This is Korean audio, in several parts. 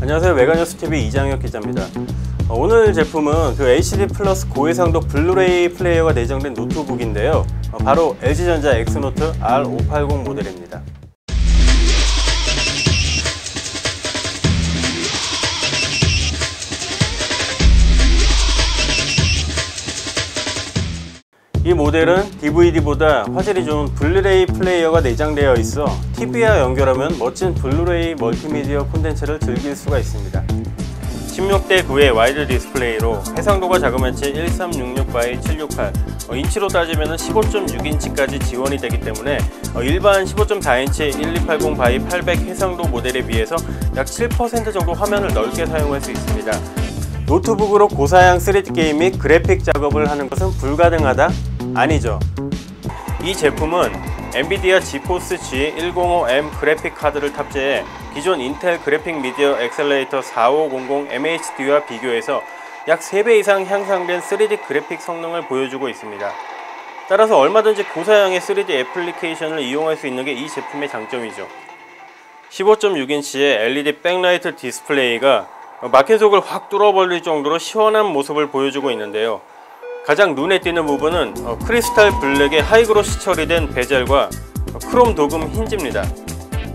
안녕하세요. 메가뉴스TV 이장혁 기자입니다. 어, 오늘 제품은 그 HD 플러스 고해상도 블루레이 플레이어가 내장된 노트북인데요. 어, 바로 LG전자 엑스노트 R580 모델입니다 이 모델은 DVD보다 화질이 좋은 블루레이 플레이어가 내장되어 있어 TV와 연결하면 멋진 블루레이 멀티미디어 콘텐츠를 즐길 수가 있습니다 16대 9의 와이드 디스플레이로 해상도가 자그마치 1366x768 어, 인치로 따지면 15.6인치까지 지원이 되기 때문에 어, 일반 15.4인치 1280 x 800 해상도 모델에 비해서 약 7% 정도 화면을 넓게 사용할 수 있습니다 노트북으로 고사양 3D 게임 및 그래픽 작업을 하는 것은 불가능하다? 아니죠. 이 제품은 엔비디아 지포스 G105M 그래픽 카드를 탑재해 기존 인텔 그래픽 미디어 엑셀레이터 4500 MHD와 비교해서 약 3배 이상 향상된 3D 그래픽 성능을 보여주고 있습니다. 따라서 얼마든지 고사양의 3D 애플리케이션을 이용할 수 있는 게 이 제품의 장점이죠. 15.6인치의 LED 백라이트 디스플레이가 마켓 속을 확 뚫어버릴 정도로 시원한 모습을 보여주고 있는데요. 가장 눈에 띄는 부분은 어, 크리스탈 블랙의 하이그로시 처리된 베젤과 크롬 도금 힌지입니다.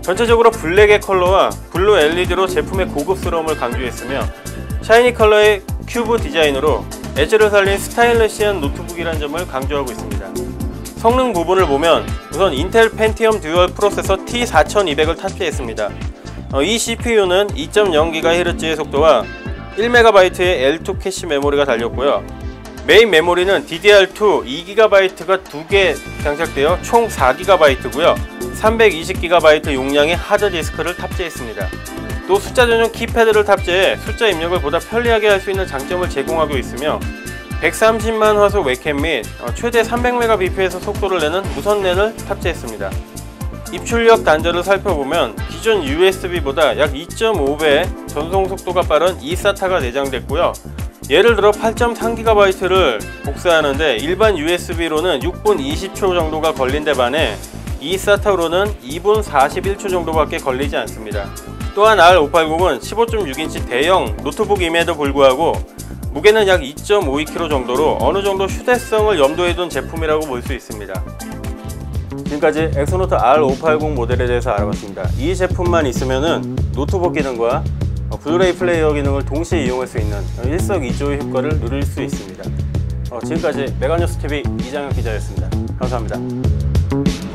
전체적으로 블랙의 컬러와 블루 LED로 제품의 고급스러움을 강조했으며 샤이니 컬러의 큐브 디자인으로 엣지를 살린 스타일리시한 노트북이라는 점을 강조하고 있습니다. 성능 부분을 보면 우선 인텔 펜티엄 듀얼 프로세서 T4200을 탑재했습니다. 어, 이 CPU는 2.0GHz의 속도와 1MB의 L2 캐시 메모리가 달렸고요. 메인 메모리는 DDR2 2GB가 2개 장착되어 총 4GB고요. 320GB 용량의 하드 디스크를 탑재했습니다. 또 숫자 전용 키패드를 탑재해 숫자 입력을 보다 편리하게 할 수 있는 장점을 제공하고 있으며 130만 화소 웹캠 및 어, 최대 300Mbps에서 속도를 내는 무선 랜을 탑재했습니다. 입출력 단자를 살펴보면 기존 USB보다 약 2.5배 전송 속도가 빠른 eSATA가 내장됐고요 예를 들어 8.3GB를 복사하는데 일반 USB로는 6분 20초 정도가 걸린 데 반해 eSATA로는 2분 41초 정도밖에 걸리지 않습니다. 또한 R580은 15.6인치 대형 노트북임에도 불구하고 무게는 약 2.52kg 정도로 어느 정도 휴대성을 염두에 둔 제품이라고 볼 수 있습니다. 지금까지 엑소노트 R580 모델에 대해서 알아봤습니다. 이 제품만 있으면 노트북 기능과 어, 블루레이 플레이어 기능을 동시에 이용할 수 있는 일석이조의 효과를 누릴 수 있습니다. 어, 지금까지 메가뉴스TV 이장혁 기자였습니다. 감사합니다.